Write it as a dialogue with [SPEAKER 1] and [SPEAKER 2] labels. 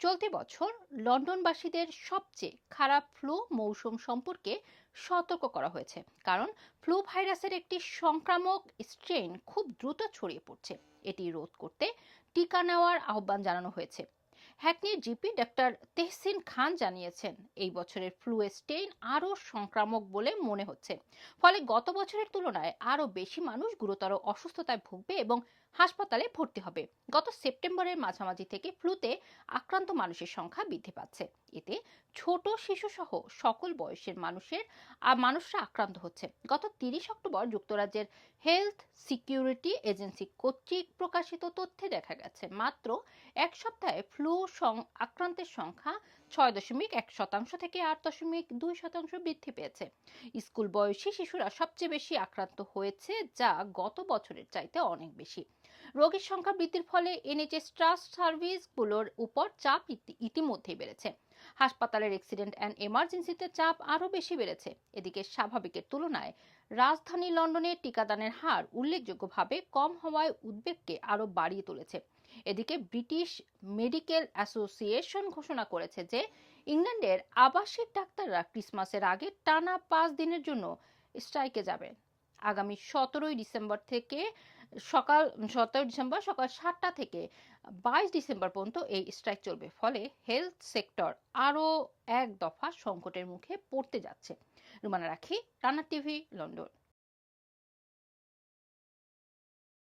[SPEAKER 1] চলতি বছর লন্ডনবাসীদের সবচেয়ে খারাপ ফ্লু মৌসুম সম্পর্কে সতর্ক করা হয়েছে। কারণ ফ্লু ভাইরাসের একটি সংক্রামক স্ট্রেন খুব দ্রুত ছড়িয়ে পড়ছে। এটি রোধ করতে টিকা নেওয়ার আহ্বান জানানো হয়েছে। হ্যাকনির জিপি ডক্টর তেহসিন খান জানিয়েছেন, এই বছরের ফ্লু স্টেইন আরও সংক্রামক বলে মনে হচ্ছে। ফলে গত বছরের তুলনায় আরও বেশি মানুষ গুরুতর অসুস্থতায় ভুগবে এবং হাসপাতালে ভর্তি হবে। গত সেপ্টেম্বরের মাঝামাঝি থেকে ফ্লুতে আক্রান্ত মানুষের সংখ্যা বৃদ্ধি পাচ্ছে। এতে ছোট শিশু সহ সকল বয়সের মানুষের মানুষরা আক্রান্ত হচ্ছে। গত তিরিশ অক্টোবর যুক্তরাজ্যের হেলথ সিকিউরিটি এজেন্সি কর্তৃক প্রকাশিত তথ্যে দেখা গেছে, মাত্র এক সপ্তাহে ফ্লু আক্রান্তের সংখ্যা ছয় দশমিক এক শতাংশ থেকে আট দশমিক দুই শতাংশ বৃদ্ধি পেয়েছে। স্কুল বয়সী শিশুরা সবচেয়ে বেশি আক্রান্ত হয়েছে যা গত বছরের চাইতে অনেক বেশি। রোগীর সংখ্যা বৃদ্ধির ফলে এনএচএস ট্রাস্ট সার্ভিসগুলোর উপর চাপ ইতিমধ্যেই বেড়েছে। হাসপাতালের অ্যাক্সিডেন্ট অ্যান্ড এমার্জেন্সিতে চাপ আরও বেশি বেড়েছে। এদিকে স্বাভাবিকের তুলনায় রাজধানী লন্ডনে টিকাদানের হার উল্লেখযোগ্যভাবে কম হওয়ায় উদ্বেগকে আরও বাড়িয়ে তুলেছে। এদিকে ব্রিটিশ মেডিকেল অ্যাসোসিয়েশন ঘোষণা করেছে যে ইংল্যান্ডের আবাসিক ডাক্তাররা ক্রিসমাসের আগে টানা পাঁচ দিনের জন্য স্ট্রাইকে যাবেন। আগামী সতেরোই ডিসেম্বর থেকে সকাল, সতেরো ডিসেম্বর সকাল সাতটা থেকে বাইশ ডিসেম্বর পর্যন্ত এই স্ট্রাইক চলবে। ফলে হেলথ সেক্টর আরও এক দফা সংকটের মুখে পড়তে যাচ্ছে। রুমানা রাখি, রানা টিভি, লন্ডন।